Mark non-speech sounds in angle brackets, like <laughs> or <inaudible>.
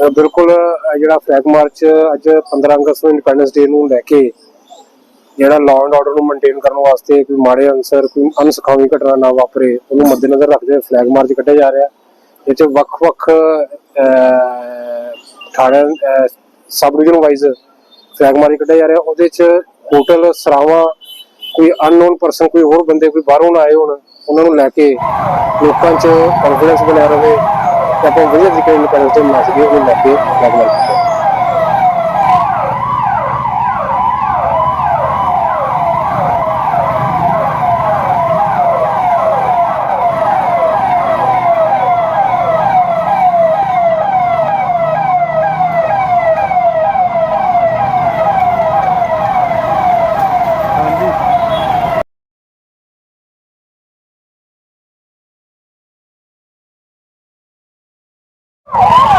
ਬਿਲਕੁਲ ਜਿਹੜਾ flag March ਅੱਜ 15 ਅਗਸਤ ਨੂੰ ਇੰਡੀਪੈਂਡੈਂਸ ਡੇ ਨੂੰ ਲੈ ਕੇ ਜਿਹੜਾ ਲਾਅ ਐਂਡ ਆਰਡਰ ਨੂੰ ਮੇਨਟੇਨ ਕਰਨ ਵਾਸਤੇ ਕੋਈ ਮਾੜੇ ਅਨਸਰ, ਕੋਈ ਅਨਸਖਾਵੀ ਘਟਨਾ ਨਾ ਵਾਪਰੇ, ਉਹਨੂੰ ਮੱਦੇਨਜ਼ਰ ਰੱਖਦੇ ਹੋਏ ਫਲੈਗ ਮਾਰਚ ਕੱਢਿਆ ਜਾ ਰਿਹਾ। ਇਹ 'ਚ ਵੱਖ-ਵੱਖ ਥਾਣਿਆਂ sub division wise flag march ਕੱਢਿਆ ਜਾ ਰਿਹਾ। ਉਹਦੇ 'ਚ ਹੋਟਲ ਸਰਾਵਾਂ, ਕੋਈ ਅਨਨੋਨ ਪਰਸਨ ਕੋਈ ਹੋਰ ਬੰਦੇ ਕੋਈ ਬਾਹਰੋਂ ਨਾ ਆਏ ਹੋਣ, ਉਹਨਾਂ ਨੂੰ ਲੈ ਕੇ ਲੋਕਾਂ 'ਚ ਕੌਨਫੀਡੈਂਸ ਬਣਿਆ ਰਹੇ। la pobreza que no conocemos más, Dios me la. Oh! <laughs>